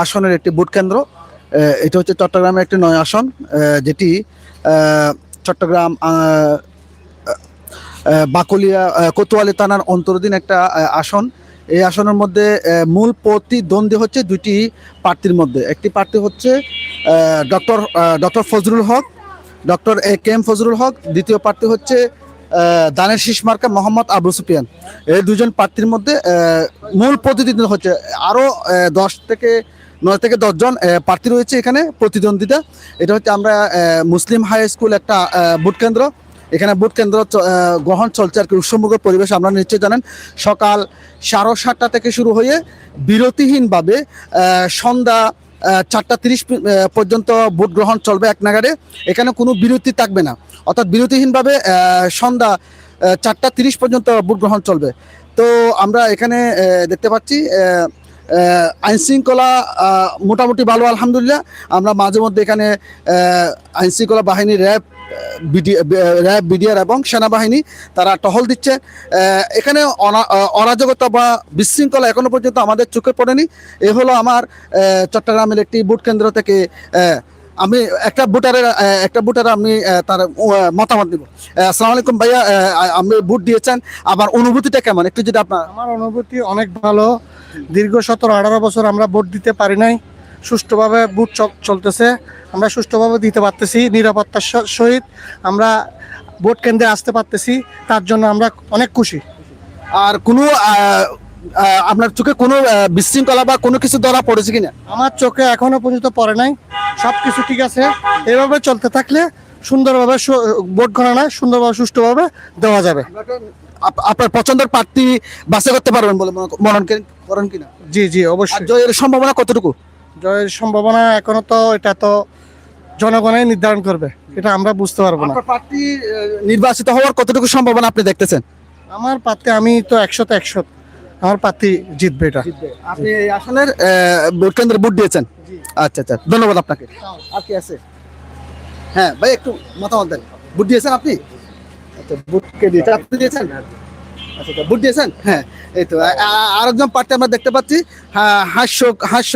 আসনের একটি ভোট কেন্দ্র এটা হচ্ছে চট্টগ্রামের একটি নয় আসন যেটি চট্টগ্রাম আহ, কোতোয়ালি থানার অন্তর্ধীন একটা আসন। এই আসনের মধ্যে মূল প্রতিদ্বন্দ্বী হচ্ছে দুইটি প্রার্থীর মধ্যে। একটি প্রার্থী হচ্ছে doctor doctor Fazrul Haque doctor A K M Fazrul Haque. দ্বিতীয় প্রার্থী হচ্ছে দানের শীষ মার্কা মোহাম্মদ আবু সুফিয়ান। এই দুজন প্রার্থীর মধ্যে মূল প্রতিদ্বন্দ্বী হচ্ছে আরও দশ থেকে নয় থেকে দশজন প্রার্থী রয়েছে এখানে প্রতিদ্বন্দ্বিতা। এটা হচ্ছে আমরা মুসলিম হাই স্কুল একটা ভোট কেন্দ্র। এখানে ভোট কেন্দ্র গ্রহণ চলছে আর কি উৎসবমুখর পরিবেশ আপনারা নিশ্চয়ই জানেন। সকাল সাড়ে সাতটা থেকে শুরু হয়ে বিরতিহীনভাবে সন্ধ্যা চারটা তিরিশ পর্যন্ত ভোট গ্রহণ চলবে এক নাগারে এখানে কোনো বিরতি থাকবে না। অর্থাৎ বিরতিহীনভাবে সন্ধ্যা চারটা তিরিশ পর্যন্ত ভোট গ্রহণ চলবে। তো আমরা এখানে দেখতে পাচ্ছি আহ, আহ, আইন শৃঙ্খলা আহ, মোটামুটি ভালো আলহামদুলিল্লাহ। আমরা মাঝে মধ্যে এখানে আইনশৃঙ্খলা আইন বাহিনী র্যাব র্যাব বিডিআর এবং সেনাবাহিনী তারা টহল দিচ্ছে। এখানে অরাজকতা বা বিশৃঙ্খলা এখনও পর্যন্ত আমাদের চোখে পড়েনি। এ হলো আমার চট্টগ্রামের একটি ভোট কেন্দ্র থেকে আমি একটা ভোটারের একটা ভোটার আমি তার মতামত দিব। আসসালামু আলাইকুম ভাইয়া আপনি ভোট দিয়েছেন আমার অনুভূতিটা কেমন? একটু যদি আপনার আমার অনুভূতি অনেক ভালো। দীর্ঘ সতেরো আঠারো বছর আমরা ভোট দিতে পারি নাই। সুষ্ঠুভাবে ভোট চল- চলতেছে। আমরা সুষ্ঠুভাবে দিতে পারতেছি নিরাপত্তার সহিত আমরা ভোট কেন্দ্রে আসতে পারতেছি। তার জন্য আমরা অনেক খুশি। আর কোনো আপনার চোখে কোনো বিশৃঙ্খলা বা কোনো কিছু ধরা পড়েছে কিনা? আমার চোখে এখনও পর্যন্ত পড়ে নাই। সব কিছু ঠিক আছে। এভাবে চলতে থাকলে সুন্দরভাবে ভোট গণনা সুন্দরভাবে সুষ্ঠুভাবে দেওয়া যাবে। আপ- আপনার পছন্দের প্রার্থী বাছাই করতে পারবেন বলে মনে- মনে করেন- কিনা? জি জি অবশ্যই। জয়ের সম্ভাবনা কতটুকু? জয়ের সম্ভাবনা এখনও তো এটা তো জনগণই নির্ধারণ করবে। এটা আমরা বুঝতে পারব না। আপনার প্রার্থী নির্বাচিত হওয়ার কতটুকু সম্ভাবনা আপনি দেখতেছেন? আমার প্রার্থী আমি তো একশো তো একশো। আমার প্রার্থী জিতবে এটা। আপনি এই আসনের ভোট কেন্দ্রে ভোট দিয়েছেন? আচ্ছা আচ্ছা ধন্যবাদ আপনাকে। আর কি আছে? হ্যাঁ ভাই একটু মতামত দেন। ভোট দিয়েছেন আপনি? আচ্ছা ভোট কে দিয়েছেন? আপনি দিয়েছেন? আচ্ছা আচ্ছা ভোট দিয়েছেন হ্যাঁ এই তো আরেকজন পার্টি আমরা দেখতে পাচ্ছি। হাস্য হাস্য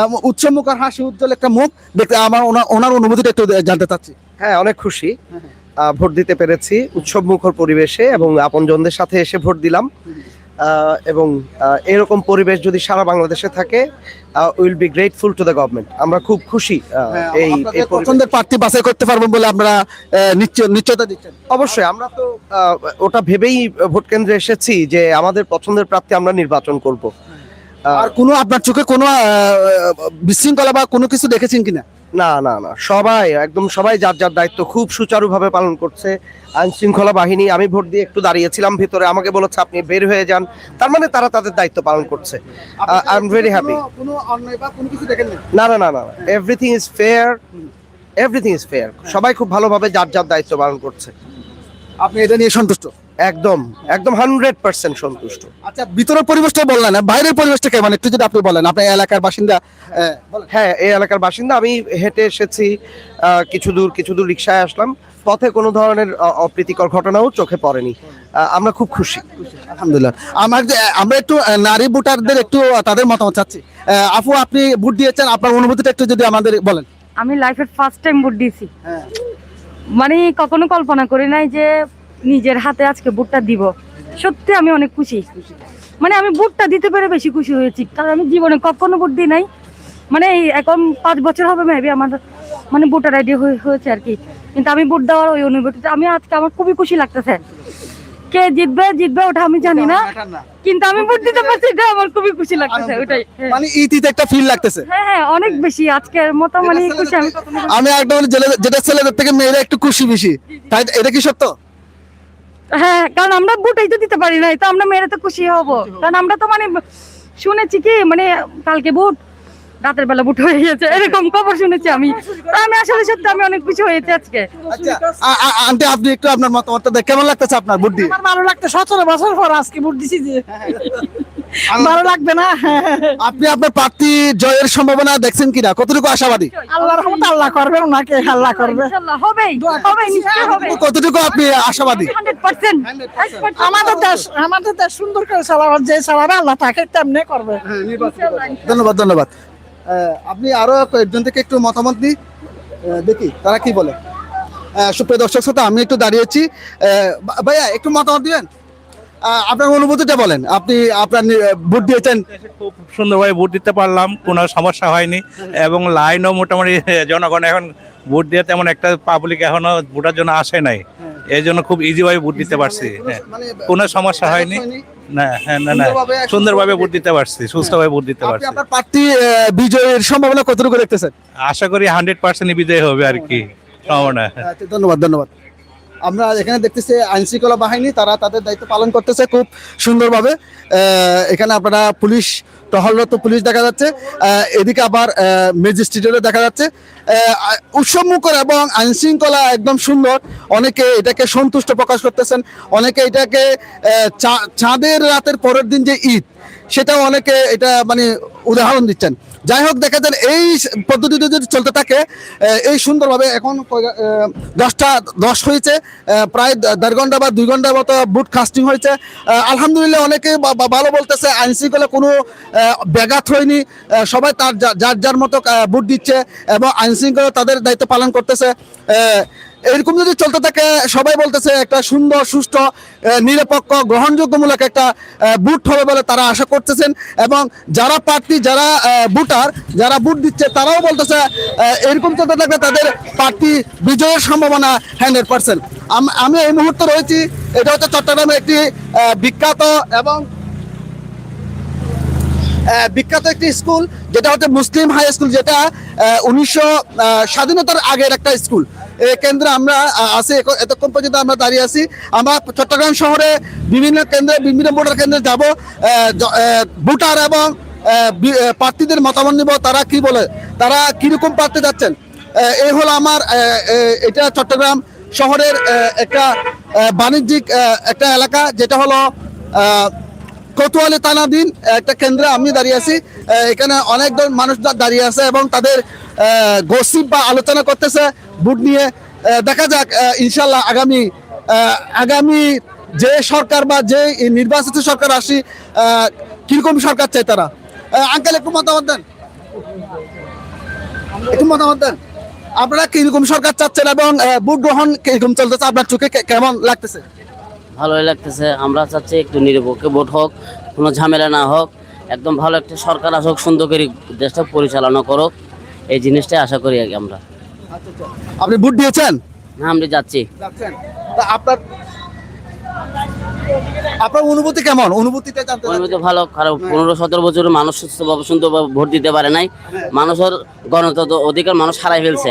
হাস্য মুখ আর হাসি উজ্জ্বল একটা মুখ। দেখতে আমার ওনার ওনার অনুভূতিটা একটু জানতে চাচ্ছি। হ্যাঁ অনেক খুশি। ভোট দিতে পেরেছি। উৎসব মুখর পরিবেশে এবং আপনজনদের সাথে এসে ভোট দিলাম। এবং এরকম পরিবেশ যদি সারা বাংলাদেশে থাকে will be grateful to the government আমরা খুব খুশি হ্যাঁ, এই পছন্দের প্রার্থী বাছাই করতে পারবেন বলে নিশ্চয়- নিশ্চয়তা দিচ্ছেন। অবশ্যই আমরা তো ওটা ভেবেই ভোট কেন্দ্রে এসেছি যে আমাদের পছন্দের প্রার্থী আমরা নির্বাচন করব। আর কোনো আপনার চোখে কোনো বিশৃঙ্খলা বা কোনো কিছু দেখেছেন কিনা? না না না। সবাই একদম সবাই যার যার দায়িত্ব খুব সুচারুভাবে পালন করছে। আইন শৃঙ্খলা বাহিনী আমি ভোট দিয়ে একটু দাঁড়িয়েছিলাম ভিতরে আমাকে বলেছে আপনি বের হয়ে যান। তার মানে তারা তাদের দায়িত্ব পালন করছে। আই এম ভেরি হ্যাপি না না না না everything is fair everything is fair সবাই খুব ভালোভাবে যার যার দায়িত্ব পালন করছে। আপনি এটা নিয়ে সন্তুষ্ট? একদম একদম হান্ড্রেড পার্সেন্ট সন্তুষ্ট। আচ্ছা ভিতরের পরিবেশটা বললেন না বাইরের পরিবেশটা কেমন? একটু যদি আপনি বলেন আপনার এলাকার বাসিন্দা হ্যাঁ এই এলাকার বাসিন্দা আমি হেঁটে এসেছি কিছু দূর কিছু দূর রিক্সায় আসলাম। পথে কোনো ধরনের অপ্রীতিকর ঘটনাও চোখে পড়েনি। আমরা খুব খুশি। আলহামদুলিল্লাহ। আমার যে আমরা একটু নারী ভোটারদের একটু তাদের মতামত চাচ্ছি। আপু আপনি ভোট দিয়েছেন আপনার অনুভূতিটা একটু যদি আমাদের বলেন। আমি লাইফের ফার্স্ট টাইম ভোট দিয়েছি। হ্যাঁ। মানে কখনো কল্পনা করি নাই যে নিজের হাতে আজকে বুটটা দিব। সত্যি আমি অনেক খুশি। মানে আমি বুটটা দিতে পেরে বেশি খুশি হয়েছি। কারণ আমি জীবনে কখনো বুট দিই নাই। মানে এই এখন পাঁচ বছর হবে মেবি আমার মানে ভোটার আইডি হয়েছে আর কি। কিন্তু আমি বুট দেওয়ার ওই অনুভূতিটা আমি আজকে আমার খুবই খুশি লাগতেছে। কে জিতবে জিতবে ওটা আমি জানি না। কিন্তু আমি ভোট দিতে পারছি এটা আমার খুবই খুশি লাগতেছে ওটাই। হ্যাঁ। মানে ইতিতে একটা ফিল লাগতেছে। হ্যাঁ হ্যাঁ অনেক বেশি। আজকের মতো মানে খুশি আমি। আমি একদম যেটা ছেলেদের থেকে মেয়েরা একটু খুশি বেশি তাই এটা কি সত্য? হ্যাঁ কারণ আমরা বুটাই তো দিতে পারি নাই তো আমরা মেয়েরা তো খুশি হব। কারণ আমরা তো মানে শুনেছি কি মানে কালকে বুট রাতের বেলা বুট হয়ে গেছে এরকম খবর শুনেছি আমি। আমি আসলে সত্যি আমি অনেক খুশি হয়েছে আজকে। আচ্ছা আন্টি আপনি একটু আপনার মতামতটা দেন। কেমন লাগতেছে আপনার ভোট দিয়ে? আমার ভালো লাগতো সতেরো বছর পর আজকে ভোট দিছি যে। ভালো লাগবে না। আপনি আপনার প্রার্থী জয়ের সম্ভাবনা দেখছেন কিনা? কতটুকু আশাবাদী? আল্লাহ রহমত আল্লাহ করবে ওনাকে আল্লাহ করবে। ইনশাআল্লাহ হবেই হবে নিশ্চয়ই হবে কতটুকু আপনি আশাবাদী? 100% আমাদের দেশ আমাদের দেশ সুন্দর করে চালাবার যে চালাবে আল্লাহ তাকে তেমনি করবে। ধন্যবাদ ধন্যবাদ। আহ, আপনি আরও কয়েকজন থেকে একটু মতামত দিই। দেখি, তারা কি বলে। সুপ্রিয় দর্শক শ্রোতা, আমি একটু দাঁড়িয়েছি। ভাইয়া, একটু মতামত দিবেন? আপনার অনুভূতিটা বলেন। আপনি, আপনার ভোট দিয়েছেন। খুব সুন্দরভাবে ভোট দিতে পারলাম, কোনো সমস্যা হয়নি এবং লাইনও মোটামুটি জনগণ এখন ভোট দিয়ে তেমন একটা পাবলিক এখনও ভোটার জন্য আসে নাই। এই জন্য খুব ইজিভাবে ভোট দিতে পারছি। হ্যাঁ। মানে কোনো সমস্যা হয়নি? না হ্যাঁ না না। সুন্দরভাবে ভোট দিতে পারছি সুস্থভাবে ভোট দিতে পারছি। আপনার প্রার্থী বিজয়ের সম্ভাবনা কতটুকু দেখতেছেন? আশা করি হান্ড্রেড পার্সেন্ট বিজয় হবে আর কি। সম্ভাবনা। আচ্ছা, ধন্যবাদ ধন্যবাদ। আমরা এখানে দেখতেছি আইন শৃঙ্খলা বাহিনী তারা তাদের দায়িত্ব পালন করতেছে খুব সুন্দরভাবে। আহ, এখানে আপনারা পুলিশ টহলরত পুলিশ দেখা যাচ্ছে এদিকে আবার ম্যাজিস্ট্রেটেরও দেখা যাচ্ছে। উৎসবমুখর এবং আইনশৃঙ্খলা একদম সুন্দর। অনেকে এটাকে সন্তুষ্ট প্রকাশ করতেছেন, অনেকে এটাকে চাঁদের রাতের পরের দিন যে ঈদ, সেটাও অনেকে এটা মানে উদাহরণ দিচ্ছেন। যাই হোক, দেখা যান এই পদ্ধতিতে যদি চলতে থাকে এই সুন্দরভাবে এখন দশটা দশ হয়েছে প্রায় দেড় ঘণ্টা বা দুই ঘণ্টার মতো বুট কাস্টিং হয়েছে। আলহামদুলিল্লাহ অনেকে ভালো বলতেছে আইন শৃঙ্খলা কোনো ব্যাঘাত হয়নি। সবাই তার যার যার মতো বুট দিচ্ছে এবং আইন শৃঙ্খলা তাদের দায়িত্ব পালন করতেছে। এরকম যদি চলতে থাকে, সবাই বলতেছে একটা সুন্দর সুষ্ঠ নিরপেক্ষ, গ্রহণযোগ্যমূলক একটা বুট হবে বলে তারা আশা করতেছেন। এবং যারা প্রার্থী, যারা ভোটার, যারা ভোট দিচ্ছে, তারাও বলতেছে এরকম চলতে থাকলে তাদের প্রার্থী বিজয়ের সম্ভাবনা হান্ড্রেড পার্সেন্ট। আমি এই মুহূর্তে রয়েছি, এটা হচ্ছে চট্টগ্রামের একটি বিখ্যাত এবং বিখ্যাত একটি স্কুল, যেটা হচ্ছে মুসলিম হাই স্কুল, যেটা উনিশশো স্বাধীনতার আগের একটা স্কুল। কেন্দ্রে আমরা আছি এতক্ষণ পর্যন্ত আমরা দাঁড়িয়ে আছি। আমরা চট্টগ্রাম শহরে বিভিন্ন কেন্দ্রে, বিভিন্ন ভোটার কেন্দ্রে যাব। ভোটার এবং প্রার্থীদের মতামত নিব। তারা কি বলে? তারা কীরকম প্রার্থী যাচ্ছেন? এই হলো আমার এটা চট্টগ্রাম শহরের একটা বাণিজ্যিক একটা এলাকা, যেটা হলো কোতোয়ালি তানাদিন একটা কেন্দ্রে আমি দাঁড়িয়ে আছি। এখানে অনেক মানুষ দাঁড়িয়ে আছে এবং তাদের গসিপ বা আলোচনা করতেছে বুট নিয়ে দেখা যাক ইনশাল্লাহ আগামী আগামী যে সরকার বা যে নির্বাচিত সরকার আসি কীরকম সরকার চাই তারা? আঙ্কেল, একটু মতামত দেন। একটু মতামত দেন। আপনারা কীরকম সরকার চাচ্ছেন এবং ভোট গ্রহণ কীরকম চলতেছে? আপনার চোখে কেমন লাগতেছে? ভালোই লাগতেছে। আমরা চাচ্ছি একটু নিরপেক্ষ ভোট হোক, কোনো ঝামেলা না হোক, একদম ভালো একটা সরকার আসুক, সুন্দর করে দেশটা পরিচালনা করুক। এই জিনিসটাই আশা করি আর কি আমরা। আপনি ভোট দিয়েছেন? না আমরা যাচ্ছি। তা আপনার আপনার অনুভূতি কেমন? অনুভূতিটা জানতে চাচ্ছি। ভালো খারাপ পনেরো সতেরো বছরের মানুষ সুস্থভাবে সুন্দরভাবে ভোট দিতে পারে নাই। মানুষের গণতন্ত্র অধিকার মানুষ হারাই ফেলছে।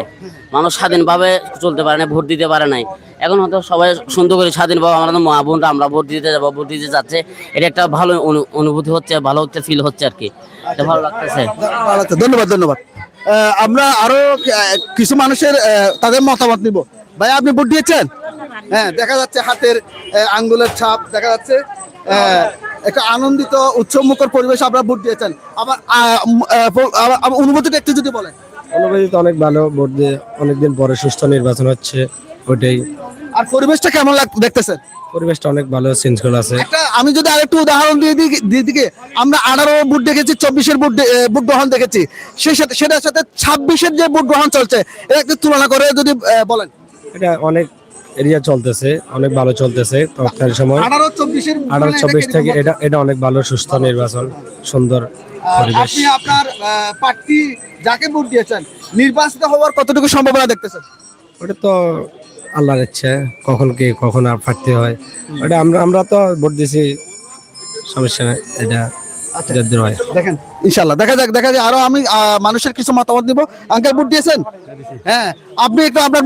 মানুষ স্বাধীনভাবে চলতে পারে না ভোট দিতে পারে নাই। এখন হয়তো সবাই সুন্দর করে স্বাধীনভাবে আমাদের মা বোনরা আমরা ভোট দিতে যাব ভোট দিতে যাচ্ছে। এটা একটা ভালো অনুভূতি হচ্ছে ভালো হচ্ছে ফিল হচ্ছে আর কি। এটা ভালো লাগতেছে। ধন্যবাদ ধন্যবাদ। আমরা আরও কিছু মানুষের তাদের মতামত নিব। ভাই, আপনি ভোট দিয়েছেন? হ্যাঁ দেখা যাচ্ছে হাতের আঙ্গুলের ছাপ, দেখা যাচ্ছে একটা আনন্দিত, উৎসবমুখর পরিবেশ আপনারা ভোট দিয়েছেন। আমার অনুভূতিটা একটু যদি বলেন। অনুভূতি তো অনেক ভালো, ভোট দিয়ে অনেকদিন পরে সুস্থ নির্বাচন হচ্ছে ওইটাই আর পরিবেশটা কেমন দেখতেছেন? পরিবেশটা অনেক ভালো শৃঙ্খলা আছে। একটা আমি যদি আরেকটু উদাহরণ দিয়ে দিই দিকে আমরা আঠারো বুট দেখেছি চব্বিশের বুট বুট গ্রহণ দেখেছি। সেই সাথে সেটার সাথে ছাব্বিশের যে বুট গ্রহণ চলছে এটা একটু তুলনা করে যদি বলেন। এটা অনেক এরিয়া চলতেছে অনেক ভালো চলতেছে তখনকার সময়। আঠারো চব্বিশ থেকে এটা এটা অনেক ভালো সুস্থ নির্বাচন সুন্দর পরিবেশ। আপনি আপনার প্রার্থী যাকে ভোট দিয়েছেন নির্বাচিত হওয়ার কতটুকু সম্ভাবনা দেখতেছেন? ওটা তো আল্লাহর ইচ্ছে, কখন কে কখন আর ফাটতে হয়, ওটা আমরা আমরা তো ভোট দিছি, সমস্যা নাই, এটা দেখেন ইনশাল্লাহ দেখা যাক দেখা যাক। আরও আমি মানুষের কিছু মতামত নিব। আঙ্কেল ভোট দিয়েছেন? হ্যাঁ আপনি একটু আপনার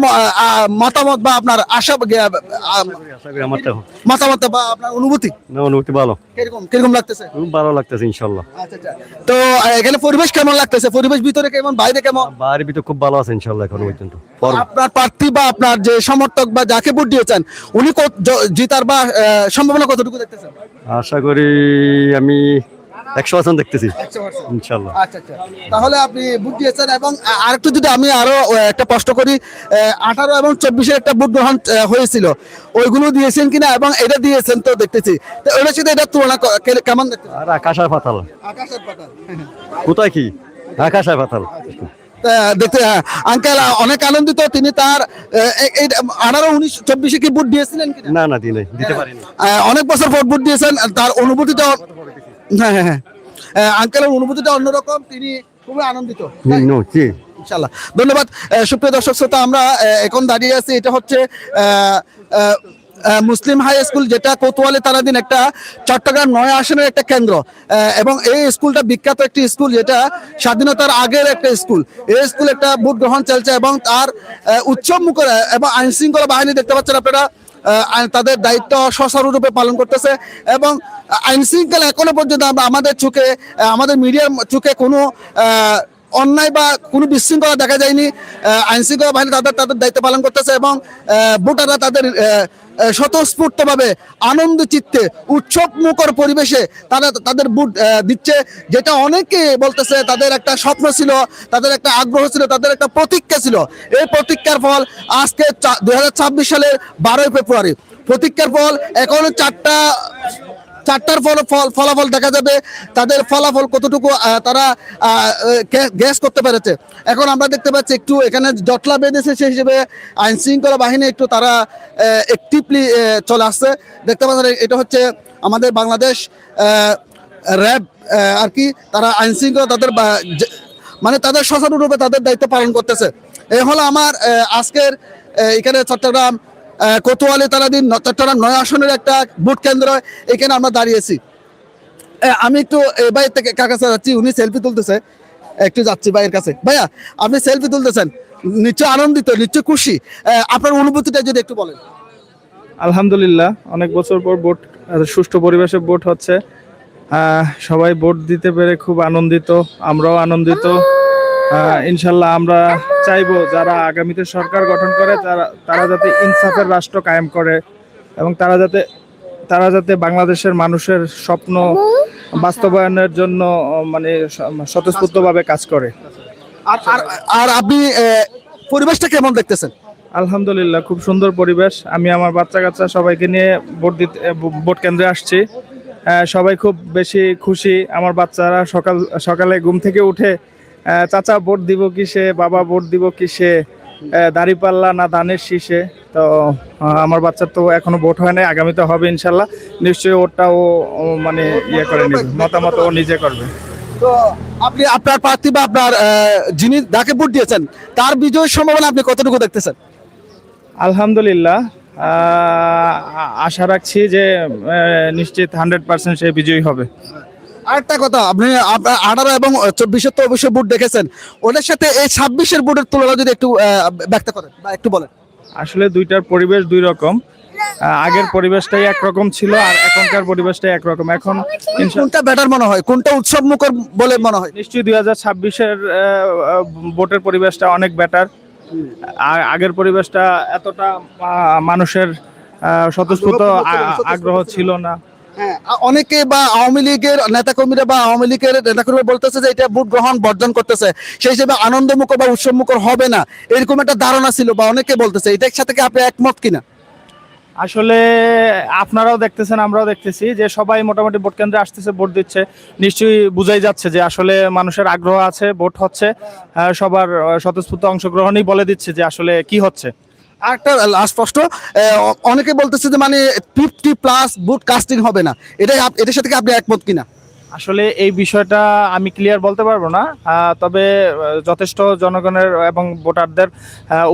মতামত বা আপনার আশা মতামত বা আপনার অনুভূতি? না অনুভূতি ভালো। কীরকম কীরকম লাগতেছে? ভালো লাগতেছে ইনশাল্লাহ আচ্ছা আচ্ছা। তো এখানে পরিবেশ কেমন লাগতেছে? পরিবেশ ভিতরে কেমন? বাইরে কেমন? বাড়ির ভিতরে খুব ভালো আছে ইনশাল্লাহ এখন পর্যন্ত। আপনার প্রার্থী বা আপনার যে সমর্থক বা যাকে ভোট দিয়েছেন উনি জিতার বা আহ, সম্ভাবনা কতটুকু দেখতেছেন? আশা করি আমি একশো পার্সেন্ট দেখতেছি। ইনশাল্লাহ আচ্ছা আচ্ছা। তাহলে আপনি ভোট দিয়েছেন এবং আরেকটু যদি আমি আরও একটা প্রশ্ন করি আঠারো এবং চব্বিশের একটা ভোট গ্রহণ হয়েছিল। ওইগুলো দিয়েছেন কিনা এবং এটা দিয়েছেন তো দেখতেছি। তো ওইটার সাথে এটা তুলনা কেমন দেখতেছেন? আর আকাশ পাতাল। আকাশের পাতাল। কোথায় কি? আকাশ আর পাতাল দেখতে আঙ্কেল অনেক আনন্দিত তিনি তার আঠারো উনিশ চব্বিশে কি বুট দিয়েছিলেন না না দিনে দিতে পারিনি। অনেক বছর পর বুট দিয়েছেন তার অনুভূতিটা হ্যাঁ হ্যাঁ হ্যাঁ। আঙ্কেলের অনুভূতিটা অন্যরকম তিনি খুবই আনন্দিত ইনশাল্লাহ ধন্যবাদ সুপ্রিয় দর্শক শ্রোতা আমরা এখন দাঁড়িয়ে আছি এটা হচ্ছে মুসলিম হাই স্কুল যেটা কোতোয়ালি তারাদিন একটা চট্টগ্রাম নয় আসনের একটা কেন্দ্র এবং এই স্কুলটা বিখ্যাত একটি স্কুল যেটা স্বাধীনতার আগের একটা স্কুল। এই স্কুল একটা ভোট গ্রহণ চলছে এবং তার উৎসব মুখর এবং আইনশৃঙ্খলা বাহিনী দেখতে পাচ্ছেন আপনারা তাদের দায়িত্ব সচারুরূপে পালন করতেছে এবং আইন শৃঙ্খলা এখনও পর্যন্ত আমরা আমাদের চোখে আমাদের মিডিয়ার চোখে কোনো অন্যায় বা কোনো বিশৃঙ্খলা দেখা যায়নি। আইনশৃঙ্খলা বাহিনী তাদের তাদের দায়িত্ব পালন করতেছে এবং ভোটাররা তাদের স্বতঃস্ফূর্তভাবে আনন্দ চিত্তে উৎসব মুখর পরিবেশে তারা তাদের বুট দিচ্ছে, যেটা অনেকে বলতেছে তাদের একটা স্বপ্ন ছিল, তাদের একটা আগ্রহ ছিল, তাদের একটা প্রতীক্ষা ছিল। এই প্রতীক্ষার ফল আজকে ছাব্বিশ সালের বারোই ফেব্রুয়ারি। প্রতীক্ষার ফল এখন চারটা চারটার ফল ফল, ফলাফল দেখা যাবে। তাদের ফলাফল কতটুকু তারা গ্যাস করতে পেরেছে। এখন আমরা দেখতে পাচ্ছি একটু এখানে জটলা বেঁধেছে, সেই হিসেবে আইন শৃঙ্খলা বাহিনী একটু তারা একটিভলি চলে আসছে। দেখতে পাচ্ছেন, এটা হচ্ছে আমাদের বাংলাদেশ র্যাব আর কি, তারা আইন শৃঙ্খলা তাদের মানে তাদের সচেতনরূপে তাদের দায়িত্ব পালন করতেছে। এই হলো আমার আজকের এখানে চট্টগ্রাম কোতোয়ালি তারাদিন ন- চট্টগ্রাম নয় আসনের একটা ভোট কেন্দ্র এখানে আমরা দাঁড়িয়েছি। আমি একটু এই ভাই থেকে কার কাছে যাচ্ছি? উনি সেলফি তুলতেছে। একটু যাচ্ছি ভাইয়ের কাছে। ভাইয়া, আপনি সেলফি তুলতেছেন। নিশ্চয় আনন্দিত, নিশ্চয় খুশি। আপনার অনুভূতিটা যদি একটু বলেন। আলহামদুলিল্লাহ, অনেক বছর পর ভোট সুষ্ঠু পরিবেশে ভোট হচ্ছে। সবাই ভোট দিতে পেরে খুব আনন্দিত, আমরাও আনন্দিত। ইনশাল্লাহ আমরা চাইব যারা আগামীতে সরকার গঠন করে তারা তারা যাতে ইনসাফের রাষ্ট্র কায়েম করে এবং তারা যাতে তারা যাতে বাংলাদেশের মানুষের স্বপ্ন বাস্তবায়নের জন্য মানে স্বতঃস্ফূর্তভাবে কাজ করে। আর আপনি পরিবেশটা কেমন দেখতেছেন? আলহামদুলিল্লাহ খুব সুন্দর পরিবেশ। আমি আমার বাচ্চা কাচ্চা সবাইকে নিয়ে ভোট দিতে ভোট কেন্দ্রে আসছি। সবাই খুব বেশি খুশি। আমার বাচ্চারা সকাল সকালে ঘুম থেকে উঠে চাচা ভোট দিব কিসে বাবা ভোট দিব কিসে দাড়ি পাল্লা না ধানের শীষে? তো আমার বাচ্চার তো এখনও ভোট হয় নাই আগামীতে হবে ইনশাল্লাহ। নিশ্চয়ই ওটা ও ও মানে ইয়ে করে নেবে মতামত ও নিজে করবে। তো আপনি আপনার প্রার্থী বা আপনার যিনি যাকে ভোট দিয়েছেন তার বিজয়ের সম্ভাবনা আপনি কতটুকু দেখতেছেন? আলহামদুলিল্লাহ আশা রাখছি যে নিশ্চিত হান্ড্রেড পার্সেন্ট সে বিজয়ী হবে। আরেকটা কথা আপনি আঠারো এবং চব্বিশের তো অবশ্যই বুট দেখেছেন। ওদের সাথে এই ছাব্বিশের বুটের তুলনা যদি একটু ব্যক্ত করেন বা একটু বলেন। আসলে দুইটার পরিবেশ দুই রকম। আগের পরিবেশটাই একরকম ছিল আর এখনকার পরিবেশটাই একরকম। এখন কোনটা বেটার মনে হয়? কোনটা উৎসব মুখর বলে মনে হয়? নিশ্চয়ই দুই হাজার ছাব্বিশের ভোটের পরিবেশটা অনেক বেটার আগের পরিবেশটা এতটা মানুষের স্বতঃস্ফূর্ত আগ্রহ ছিল না। হ্যাঁ অনেকে বা আওয়ামী লীগের নেতাকর্মীরা বা আওয়ামী লীগের নেতাকর্মীরা বলতেছে যে এটা ভোট গ্রহণ বর্জন করতেছে। সেই হিসেবে আনন্দমুখর বা উৎসবমুখর হবে না। এরকম একটা ধারণা ছিল বা অনেকে বলতেছে। এটার সাথে কি আপনি একমত কিনা? আসলে আপনারাও দেখতেছেন, আমরাও দেখতেছি যে সবাই মোটামুটি ভোট কেন্দ্রে আসতেছে, ভোট দিচ্ছে। নিশ্চয়ই বুঝাই যাচ্ছে যে আসলে মানুষের আগ্রহ আছে, ভোট হচ্ছে। সবার স্বতঃস্ফূর্ত অংশগ্রহণই বলে দিচ্ছে যে আসলে কি হচ্ছে। আর একটা লাস্ট প্রশ্ন অনেকে বলতেছে যে মানে ফিফটি প্লাস ভোট কাস্টিং হবে না। এটাই এটার সাথে আপনি একমত কিনা? আসলে এই বিষয়টা আমি ক্লিয়ার বলতে পারব না। তবে যথেষ্ট জনগণের এবং ভোটারদের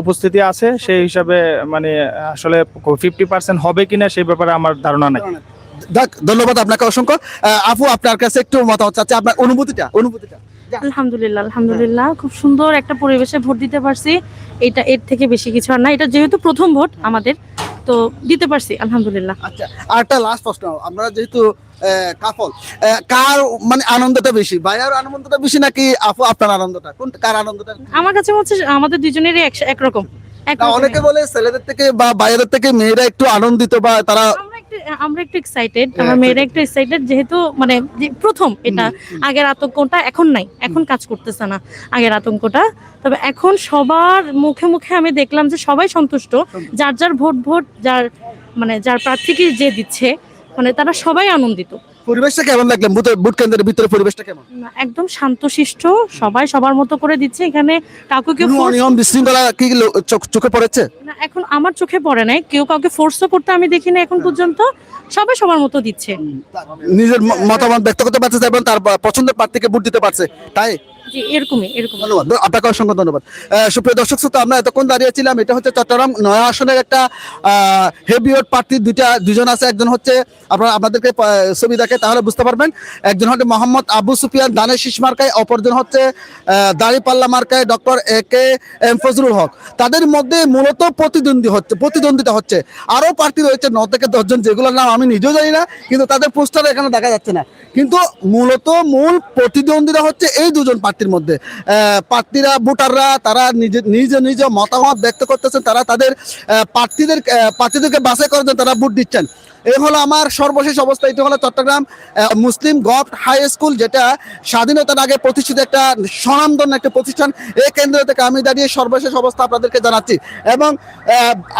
উপস্থিতি আছে। সেই হিসাবে মানে আসলে ফিফটি পার্সেন্ট হবে কিনা সেই ব্যাপারে আমার ধারণা নেই। দেখ ধন্যবাদ আপনাকে অসংখ্য। আপু আপনার কাছে একটু মতামত চাচ্ছি। আপনার অনুভূতিটা অনুভূতিটা। আলহামদুলিল্লাহ আলহামদুলিল্লাহ। খুব সুন্দর একটা পরিবেশে ভোট দিতে পারছি। এটা এর থেকে বেশি কিছু আর না। এটা যেহেতু প্রথম ভোট আমাদের তো দিতে পারছি আলহামদুলিল্লাহ। আচ্ছা আর একটা লাস্ট প্রশ্ন। আমরা যেহেতু কাপল কার মানে আনন্দটা বেশি? ভাইয়ার আনন্দটা বেশি নাকি আপু আপনার আনন্দটা? কোন কার আনন্দটা? আমার কাছে হচ্ছে আমাদের দুজনেরই একরকম। অনেকে বলে ছেলেদের থেকে বা বাইরের থেকে মেয়েরা একটু আনন্দিত বা তারা একটু আমরা একটু এক্সাইটেড আমার মেয়েরা একটু এক্সাইটেড যেহেতু মানে প্রথম এটা আগের আতঙ্কটা এখন নাই এখন কাজ করতেছে না আগের আতঙ্কটা। তবে এখন সবার মুখে মুখে আমি দেখলাম যে সবাই সন্তুষ্ট। যার যার ভোট ভোট যার মানে যার প্রার্থীকে যে দিচ্ছে মানে তারা সবাই আনন্দিত। পরিবেশটা কেমন লাগল? বুথ কেন্দ্রের ভিতরে পরিবেশটা কেমন? একদম শান্তশিষ্ট সবাই সবার মতো করে দিচ্ছে। এখানে কাউকে কেউ নিয়ম বিশৃঙ্খলা কি চোখ- পড়েছে? না, এখন আমার চোখে পড়ে নাই। কেউ কাউকে ফোর্সও করতে আমি দেখি না এখন পর্যন্ত। সবাই সবার মতো দিচ্ছে। নিজের মতামত ব্যক্ত করতে পারছে এবং তার পছন্দের প্রার্থীকে ভোট দিতে পারছে। তাই? মোহাম্মদ আবু সুফিয়ান দানের মার্কায়, অপরজন হচ্ছে দাড়ি পাল্লা মার্কায়, doctor A K M Fazlul Haque. তাদের মধ্যে মূলত প্রতিদ্বন্দ্বী হচ্ছে, প্রতিদ্বন্দ্বিতা হচ্ছে। আরও প্রার্থী রয়েছে ন থেকে দশজন যেগুলোর নাম আমি নিজেও জানি না, কিন্তু তাদের পোস্টার এখানে দেখা যাচ্ছে না। কিন্তু মূলত মূল প্রতিদ্বন্দ্বিতা হচ্ছে এই দুজন প্রার্থীর মধ্যে। প্রার্থীরা, ভোটাররা, তারা নিজ নিজ মতামত ব্যক্ত করতেছেন, তারা তাদের প্রার্থীদের প্রার্থীদেরকে করার জন্য তারা ভোট দিচ্ছেন। এই হলো আমার সর্বশেষ অবস্থা, এটি হলো Chittagong Muslim govt high school, যেটা স্বাধীনতার আগে প্রতিষ্ঠিত একটা স্বনামধন্য একটা প্রতিষ্ঠান। এই কেন্দ্র থেকে আমি দাঁড়িয়ে সর্বশেষ অবস্থা আপনাদেরকে জানাচ্ছি। এবং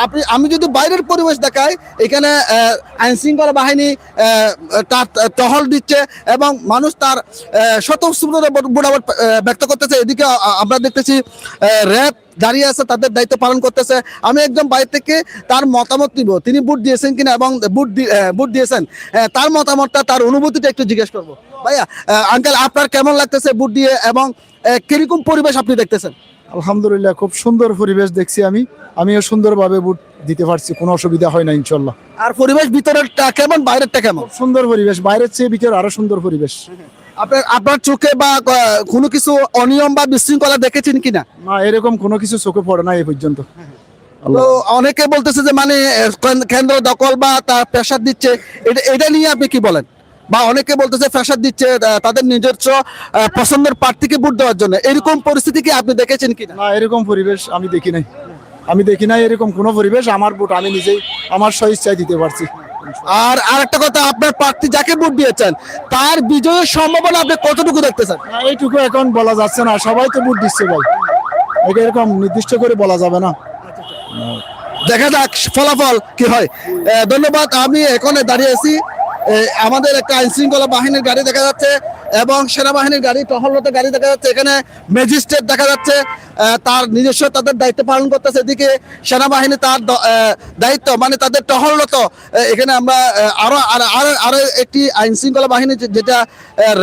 আপনি, আমি যদি বাইরের পরিবেশ দেখাই, এখানে আইন শৃঙ্খলা বাহিনী তার টহল দিচ্ছে এবং মানুষ তার স্বতঃস্ফূর্ত বরাবর ব্যক্ত করতেছে। এদিকে আমরা দেখতেছি র্যাব দাঁড়িয়ে আছে তাদের দায়িত্ব পালন করতেছে। আমি একদম বাইরে থেকে তার মতামত নিব। তিনি বুট দিয়েছেন কিনা এবং বুট বুট দিয়েছেন তার মতামতটা তার অনুভূতিটা একটু জিজ্ঞেস করব। ভাইয়া আঙ্কেল আপনার কেমন লাগতেছে বুট দিয়ে এবং কীরকম পরিবেশ আপনি দেখতেছেন? আলহামদুলিল্লাহ খুব সুন্দর পরিবেশ দেখছি আমি। আমিও সুন্দরভাবে বুট দিতে পারছি কোনো অসুবিধা হয় না ইনশাল্লাহ আর পরিবেশ ভিতরেরটা কেমন বাইরেরটা কেমন? সুন্দর পরিবেশ বাইরের চেয়ে ভিতরে আরও সুন্দর পরিবেশ। আপনার আপনার চোখে বা কোনো কিছু অনিয়ম বা বিশৃঙ্খলা দেখেছেন কিনা? না এরকম কোনো কিছু চোখে পড়ে না এই পর্যন্ত। তো অনেকে বলতেছে যে মানে কেন্দ্র দখল বা তার প্রেশার দিচ্ছে এটা এটা নিয়ে আপনি কি বলেন? বা অনেকে বলতেছে প্রেশার দিচ্ছে তাদের নিজস্ব পছন্দের প্রার্থীকে ভোট দেওয়ার জন্য। এরকম পরিস্থিতি কি আপনি দেখেছেন কিনা? না এরকম পরিবেশ আমি দেখি নাই। আমি দেখি নাই এরকম কোনো পরিবেশ আমার ভোট আমি নিজেই আমার স্ব ইচ্ছায় দিতে পারছি। আর আরেকটা কথা আপনার প্রার্থী যাকে ভোট দিয়েছেন তার বিজয়ের সম্ভাবনা আপনি কতটুকু দেখতেছেন? চান এইটুকু এখন বলা যাচ্ছে না সবাই তো ভোট দিচ্ছে ভাই। এটা এরকম নির্দিষ্ট করে বলা যাবে না। দেখা যাক ফলাফল কি হয়। ধন্যবাদ আমি এখানে দাঁড়িয়ে আছি। আমাদের একটা আইনশৃঙ্খলা বাহিনীর গাড়ি দেখা যাচ্ছে। এবং সেনাবাহিনীর গাড়ি টহলরত গাড়ি দেখা যাচ্ছে। এখানে ম্যাজিস্ট্রেট দেখা যাচ্ছে তার নিজস্ব তাদের দায়িত্ব পালন করতেছে। এদিকে সেনাবাহিনী তার দায়িত্ব মানে তাদের টহলরত এখানে আমরা আহ, আরও আর- আরও আরও একটি আইন শৃঙ্খলা বাহিনী যেটা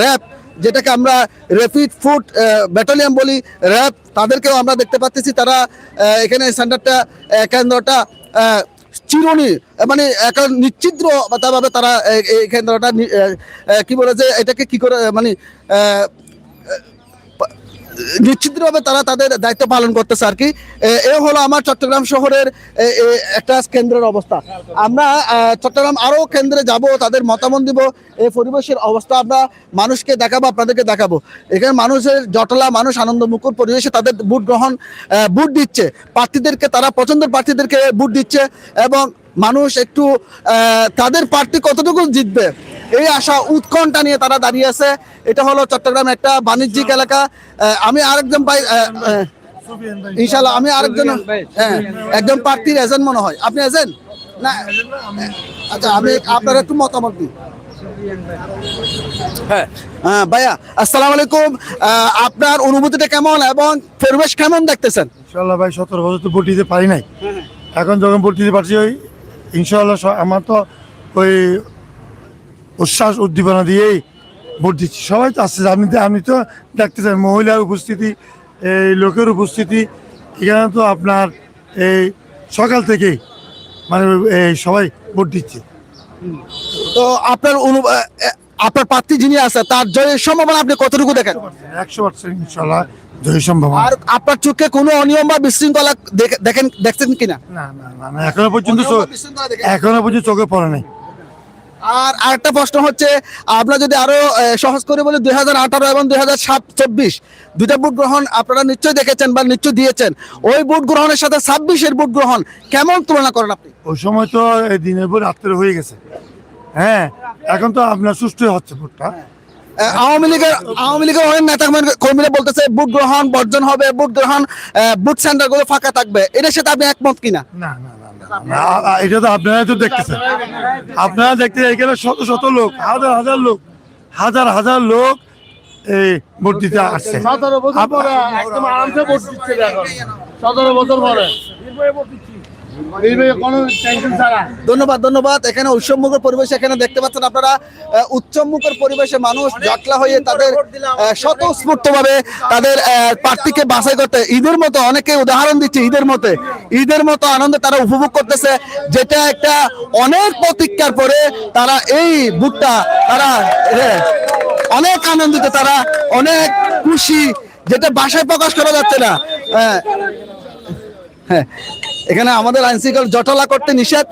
র্যাব যেটাকে আমরা র্যাপিড ফুড ব্যাটালিয়ন বলি র্যাব তাদেরকেও আমরা দেখতে পাচ্ছি তারা এখানে সেন্টারটা কেন্দ্রটা চিরুনি মানে একটা নিশ্চিদ্র ভাবে তারা এই কেন্দ্রটা কি বলে যে এটাকে কি করে মানে নিশ্চিতভাবে তারা তাদের দায়িত্ব পালন করতেছে আর কি। এ- হলো আমার চট্টগ্রাম শহরের একটা কেন্দ্রের অবস্থা। আমরা চট্টগ্রাম আরও কেন্দ্রে যাব, তাদের মতামত দিব, এই পরিবেশের অবস্থা আমরা মানুষকে দেখাবো, আপনাদেরকে দেখাবো। এখানে মানুষের জটলা, মানুষ আনন্দ মুকুর পরিবেশে তাদের ভোট গ্রহণ ভোট দিচ্ছে। প্রার্থীদেরকে, তারা পছন্দের প্রার্থীদেরকে ভোট দিচ্ছে এবং মানুষ একটু তাদের প্রার্থী কতটুকু জিতবে এই আশা উৎকণ্ঠা নিয়ে তারা দাঁড়িয়ে আছে। এটা হলো চট্টগ্রাম একটা বাণিজ্যিক এলাকা। আহ, আমি আরেকজন ভাই ইনশাল্লাহ আমি আরেকজন হ্যাঁ একজন প্রার্থীর এজেন্ট মনে হয়। আপনি এজেন্ট? না। আচ্ছা আমি আপনার একটু মতামত দিই। হ্যাঁ। হ্যাঁ ভাইয়া আসসালামু আলাইকুম। আপনার অনুভূতিটা কেমন এবং পরিবেশ কেমন দেখতেছেন? ইনশাল্লাহ ভাই সতেরো বছর তো ভোট দিতে পারি নাই। এখন যখন ভোট দিতে পারছি ওই ইনশাল্লাহ আমার তো ওই উচ্ছ্বাস উদ্দীপনা দিয়েই ভোট দিচ্ছি। সবাই তো আসছে আপনি তো আপনি তো দেখতেছেন মহিলার উপস্থিতি এই লোকের উপস্থিতি। এখানে তো আপনার এই সকাল থেকেই মানে এই সবাই ভোট দিচ্ছে। তো আপনার অনু- আপনার প্রার্থী যিনি আছে তার জয়ের সম্ভাবনা আপনি কতটুকু দেখেন? একশো পার্সেন্ট ইনশাল্লাহ জয় সম্ভব আর আপনার চোখে কোনো অনিয়ম বা বিশৃঙ্খলা দেখে- দেখেন দেখছেন কিনা? না না না এখনও পর্যন্ত? এখনও পর্যন্ত চোখে পড়ে নাই। আর আরেকটা প্রশ্ন হচ্ছে আমরা যদি আরও সহজ করে বলি দুই হাজার আঠারো এবং দুই হাজার চব্বিশ দুইটা ভোট গ্রহণ আপনারা নিশ্চয়ই দেখেছেন বা নিশ্চয় দিয়েছেন। ওই ভোট গ্রহণের সাথে ছাব্বিশের ভোট গ্রহণ কেমন তুলনা করেন আপনি? ওই সময় তো এই দিনের পর রাত্রে হয়ে গেছে। হ্যাঁ এখন তো আপনার সুস্থ হচ্ছে বুটটা আওয়ামী লীগের আওয়ামী লীগের অনেক নেতা কর্মীরা বলতেছে ভোট গ্রহণ বর্জন হবে ভোট গ্রহণ আহ, ভোট সেন্টারগুলো ফাঁকা থাকবে। এটার সাথে আপনি একমত কিনা? না না না না এটা তো আপনারা তো দেখতেছেন। আপনারা দেখতে এখানে শত শত লোক, হাজার হাজার লোক, হাজার হাজার লোক এই ভোট আসছে। ধন্যবাদ ধন্যবাদ। এখানে উৎসবমুখর পরিবেশ এখানে দেখতে পাচ্ছেন আপনারা। উৎসবমুখর পরিবেশে মানুষ জটলা হয়ে তাদের আহ, স্বতঃস্ফূর্তভাবে তাদের প্রার্থীকে বাছাই করতে ঈদের মতো অনেকে উদাহরণ দিচ্ছে ঈদের মতে। ঈদের মতো আনন্দ তারা উপভোগ করতেছে যেটা একটা অনেক প্রতীক্ষার পরে তারা এই বুটটা তারা অনেক আনন্দিত তারা অনেক খুশি যেটা বাসায় প্রকাশ করা যাচ্ছে না। হ্যাঁ। হ্যাঁ। এখানে আমাদের আইনশৃঙ্খলা জটলা করতে নিষেধ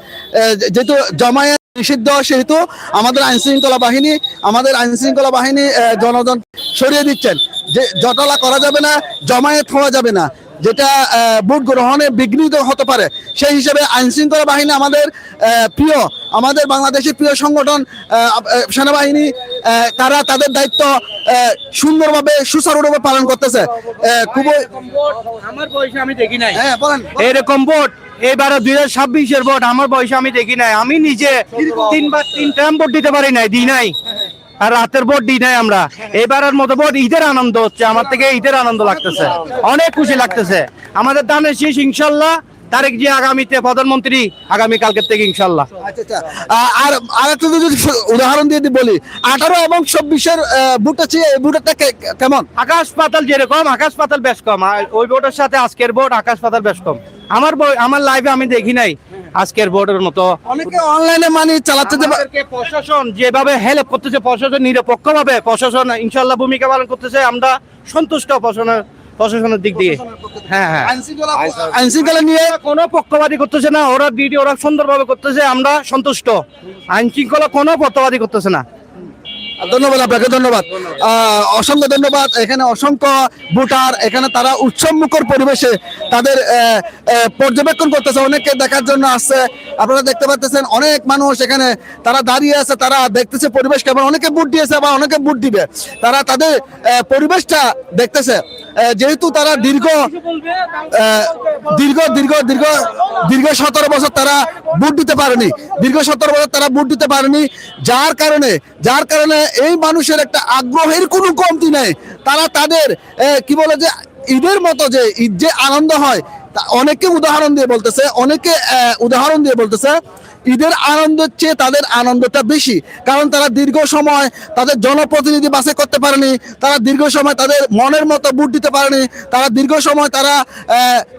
যেহেতু জমায়েত নিষিদ্ধ, সেহেতু আমাদের আইনশৃঙ্খলা বাহিনী, আমাদের আইনশৃঙ্খলা বাহিনী জনজন সরিয়ে দিচ্ছেন। যে জটলা করা যাবে না, জমায়েত হওয়া যাবে না। যেটা ভোট গ্রহণে বিঘ্নিত হতে পারে। সেই হিসেবে আইন শৃঙ্খলা বাহিনী আমাদের প্রিয় আমাদের বাংলাদেশের প্রিয় সংগঠন সেনাবাহিনী তারা তাদের দায়িত্ব সুন্দরভাবে সুচারুরূপে পালন করতেছে। খুবই আমার বয়সে আমি দেখি নাই। হ্যাঁ বলেন। এরকম ভোট এবারে দুই হাজার ছাব্বিশের ভোট, আমার বয়সে আমি দেখি নাই। আমি নিজে তিনবার তিন টাইম ভোট দিতে পারি নাই, দিই নাই। আর রাতের ভোট দিই নাই আমরা। এবারের মতো ভোট ঈদের আনন্দ হচ্ছে, আমার থেকে ঈদের আনন্দ লাগতেছে। অনেক খুশি লাগতেছে। আমাদের দানের শেষ, ইনশাল্লাহ। তারেক জি আগামীতে প্রধানমন্ত্রী আগামী কালকের থেকে ইনশাল্লাহ আচ্ছা আচ্ছা। আর আর একটা যদি উদাহরণ দিয়ে বলি আঠারো এবং চব্বিশের বুট আছে এই বুটটা কেমন? আকাশ পাতাল যেরকম আকাশ পাতাল বেশ কম। ওই ভোটের সাথে আজকের ভোট আকাশ পাতাল বেশ কম। আমার বই- আমার লাইভে আমি দেখি নাই আজকের ভোটের মতো। অনেকে অনলাইনে মানি আমাদেরকে প্রশাসন যেভাবে হেল্প করতেছে প্রশাসন নিরপেক্ষ ভাবে প্রশাসন ইনশাল্লাহ ভূমিকা পালন করতেছে আমরা সন্তুষ্ট প্রশাসনের প্রশাসনের দিক দিয়ে। হ্যাঁ হ্যাঁ। আইন শৃঙ্খলা নিয়ে কোনো পক্ষপাতী করতেছে না ওরা ডিউটি ওরা সুন্দরভাবে করতেছে আমরা সন্তুষ্ট। আইন শৃঙ্খলা কোনো পক্ষবাদী করতেছে না। ধন্যবাদ আপনাকে, ধন্যবাদ। অসংখ্য ধন্যবাদ। এখানে অসংখ্য ভোটার, এখানে তারা উৎসব মুখর পরিবেশে তাদের পর্যবেক্ষণ করতেছে। অনেকে দেখার জন্য আসছে। আপনারা দেখতে পাচ্ছেন অনেক মানুষ এখানে, তারা দাঁড়িয়ে আছে, তারা দেখতেছে পরিবেশ কেমন। অনেকে ভোট দিয়েছে বা অনেকে ভোট দিবে। তারা তাদের পরিবেশটা দেখতেছে। যেহেতু তারা দীর্ঘ দীর্ঘ দীর্ঘ দীর্ঘ দীর্ঘ সতেরো বছর তারা ভোট দিতে পারেনি। দীর্ঘ সতেরো বছর তারা ভোট দিতে পারেনি। যার কারণে যার কারণে এই মানুষের একটা আগ্রহের কোনো কমতি নেই। তারা তাদের কি বলে যে, ঈদের মতো যে, ঈদ যে আনন্দ হয় অনেকে উদাহরণ দিয়ে বলতেছে, অনেকে উদাহরণ দিয়ে বলতেছে ঈদের আনন্দের চেয়ে তাদের আনন্দটা বেশি। কারণ তারা দীর্ঘ সময় তাদের জনপ্রতিনিধি বাছাই করতে পারেনি, তারা দীর্ঘ সময় তাদের মনের মতো ভোট দিতে পারেনি, তারা দীর্ঘ সময় তারা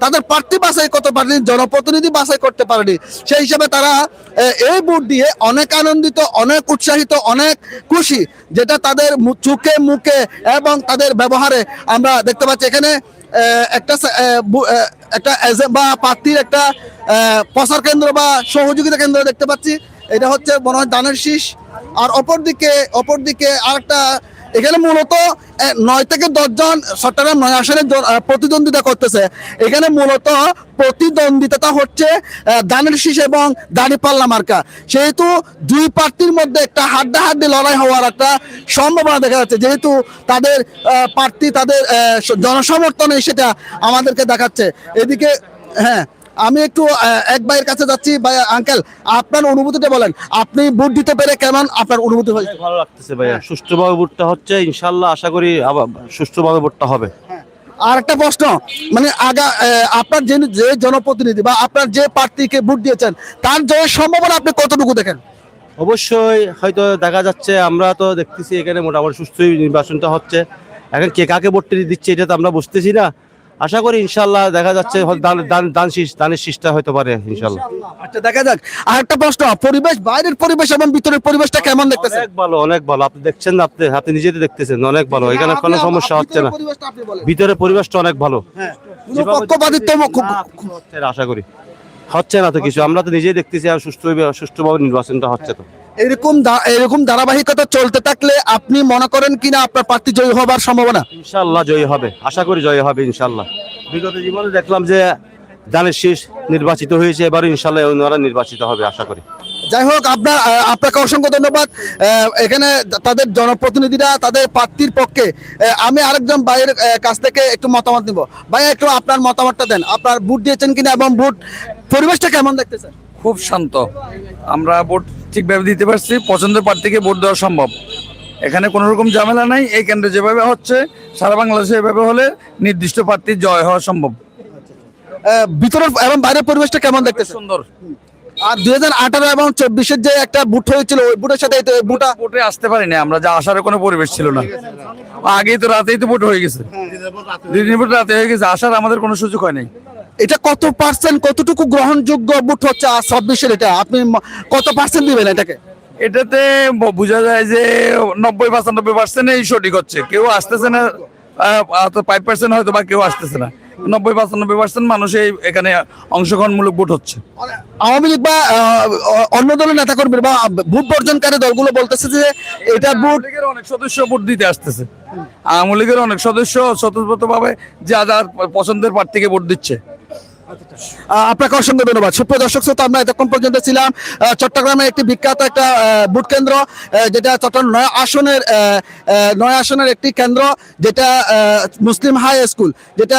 তাদের প্রার্থী বাছাই করতে পারেনি, জনপ্রতিনিধি বাছাই করতে পারেনি। সেই হিসাবে তারা এই ভোট দিয়ে অনেক আনন্দিত, অনেক উৎসাহিত, অনেক খুশি, যেটা তাদের চোখে, মুখে এবং তাদের ব্যবহারে আমরা দেখতে পাচ্ছি। এখানে একটা একটা বা প্রার্থীর একটা প্রচার কেন্দ্র বা সহযোগিতা কেন্দ্র দেখতে পাচ্ছি। এটা হচ্ছে মনে হয় দানের শীষ। আর অপরদিকে অপরদিকে আরেকটা এখানে মূলত নয় থেকে দশজন চট্টগ্রাম নয় আসনে প্রতিদ্বন্দ্বিতা করতেছে। এখানে মূলত প্রতিদ্বন্দ্বিতা হচ্ছে দানের শীষ এবং দাড়ি পাল্লা মার্কা। সেহেতু দুই প্রার্থীর মধ্যে একটা হাড্ডাহাড্ডি লড়াই হওয়ার একটা সম্ভাবনা দেখা যাচ্ছে। যেহেতু তাদের প্রার্থী তাদের জনসমর্থনে সেটা আমাদেরকে দেখাচ্ছে। এদিকে হ্যাঁ আমি একটু এক ভাইয়ের কাছে যাচ্ছি। ভাই আঙ্কেল আপনার অনুভূতিটা বলেন। আপনি ভোট দিতে পেরে কেমন আপনার অনুভূতি হয়েছে? ভালো লাগতেছে ভাইয়া। সুষ্ঠুভাবে ভোটটা হচ্ছে ইনশাল্লাহ আশা করি আবার সুষ্ঠুভাবে ভোটটা হবে। আর একটা প্রশ্ন মানে আগা আপনার যে যে জনপ্রতিনিধি বা আপনার যে প্রার্থীকে ভোট দিয়েছেন তার জয়ের সম্ভাবনা আপনি কতটুকু দেখেন? অবশ্যই হয়তো দেখা যাচ্ছে আমরা তো দেখতেছি এখানে মোটামুটি সুস্থই নির্বাচনটা হচ্ছে। এখন কে কাকে ভোট দিচ্ছে এটা তো আমরা বুঝতেছি না। আশা করি ইনশাল্লাহ দেখা যাচ্ছে দান দান দান শীষ দানের শীষটা হতে পারে ইনশাল্লাহ আচ্ছা দেখা যাক। আর একটা প্রশ্ন পরিবেশ বাইরের পরিবেশ এবং ভিতরের পরিবেশটা কেমন দেখতেছেন? অনেক ভালো অনেক ভালো। আপনি দেখছেন আপনি আপনি নিজেতে দেখতেছেন অনেক ভালো। এখানে কোনো সমস্যা হচ্ছে না। পরিবেশটা আপনি বলেন। ভিতরের পরিবেশটা অনেক ভালো। পক্ষপাতিত্ব হচ্ছে না, আশা করি। হচ্ছে না তো কিছু। আমরা তো নিজেই দেখতেছি আর সুষ্ঠু সুষ্ঠুভাবে নির্বাচনটা হচ্ছে তো। এরকম এরকম ধারাবাহিকতা চলতে থাকলে আপনি মনে করেন কিনা আপনার প্রার্থী জয়ী হবার সম্ভাবনা? ইনশাল্লাহ জয়ী হবে আশা করি জয়ী হবে ইনশাল্লাহ। বিগত জীবনে দেখলাম যে দানের শীষ নির্বাচিত হয়েছে এবারও ইনশাল্লাহ ওনারা নির্বাচিত হবে আশা করি। যাই হোক আপনার আপনাকে অসংখ্য ধন্যবাদ। এখানে তাদের জনপ্রতিনিধিরা তাদের প্রার্থীর পক্ষে আমি আরেকজন ভাইয়ের কাছ থেকে একটু মতামত নিব। ভাই একটু আপনার মতামতটা দেন। আপনার ভোট দিয়েছেন কিনা এবং ভোট পরিবেশটা কেমন দেখতেছেন? খুব শান্ত। আমরা ভোট ঠিকভাবে দিতে পারছি পছন্দের প্রার্থীকে ভোট দেওয়া সম্ভব। এখানে কোনো রকম ঝামেলা নাই এই কেন্দ্রে যেভাবে হচ্ছে সারা বাংলাদেশে এভাবে হলে নির্দিষ্ট প্রার্থীর জয় হওয়া সম্ভব। ভিতরের এবং বাইরের পরিবেশটা কেমন দেখতেছেন? সুন্দর। আর দুই হাজার আঠারো এবং চব্বিশের যে একটা বুট হয়েছিল ওই বুটের সাথে বুটা ভোটে আসতে পারিনি আমরা যা আসার কোনো পরিবেশ ছিল না। আগেই তো রাতেই তো ভোট হয়ে গেছে। দিদিন ভোট রাতে হয়ে গেছে আসার আমাদের কোনো সুযোগ হয় নাই। এটা কত পার্সেন্ট কতটুকু গ্রহণযোগ্য বুট হচ্ছে আর ছাব্বিশের এটা? আপনি কত পার্সেন্ট দিবেন এটাকে? এটাতে বোঝা যায় যে নব্বই পঁচানব্বই পার্সেন্টই সঠিক হচ্ছে। কেউ আসতেছে না ফাইভ পার্সেন্ট হয়তো বা কেউ আসতেছে না। নব্বই পঁচানব্বই পার্সেন্ট মানুষ এই এখানে অংশগ্রহণমূলক ভোট হচ্ছে। আওয়ামী লীগ বা অন্য দলের নেতা কর্মী বা ভোট বর্জনকারী দলগুলো বলতেছে যে এটা ভোট অনেক সদস্য ভোট দিতে আসতেছে। আওয়ামী লীগের অনেক সদস্য স্বতঃস্ফূর্ত ভাবে যা যার পছন্দের প্রার্থীকে ভোট দিচ্ছে। আপনাকে অসংখ্য ধন্যবাদ। সুপ্রিয় দর্শক শ্রোতা, আমরা এতক্ষণ পর্যন্ত ছিলাম চট্টগ্রামে একটি বিখ্যাত একটা ভোট কেন্দ্র যেটা চট্টগ্রাম নয় আসনের নয় আসনের একটি কেন্দ্র, যেটা মুসলিম হাই স্কুল, যেটা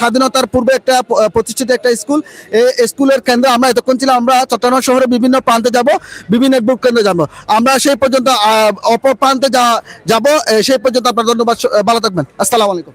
স্বাধীনতার পূর্বে একটা প্রতিষ্ঠিত একটা স্কুল। এই স্কুলের কেন্দ্র আমরা এতক্ষণ ছিলাম, আমরা চট্টগ্রাম শহরের বিভিন্ন প্রান্তে যাব, বিভিন্ন ভোট কেন্দ্রে যাব। আমরা সেই পর্যন্ত অপর প্রান্তে যা, যাব সেই পর্যন্ত আপনার ধন্যবাদ ভালো থাকবেন। আসসালামু আলাইকুম।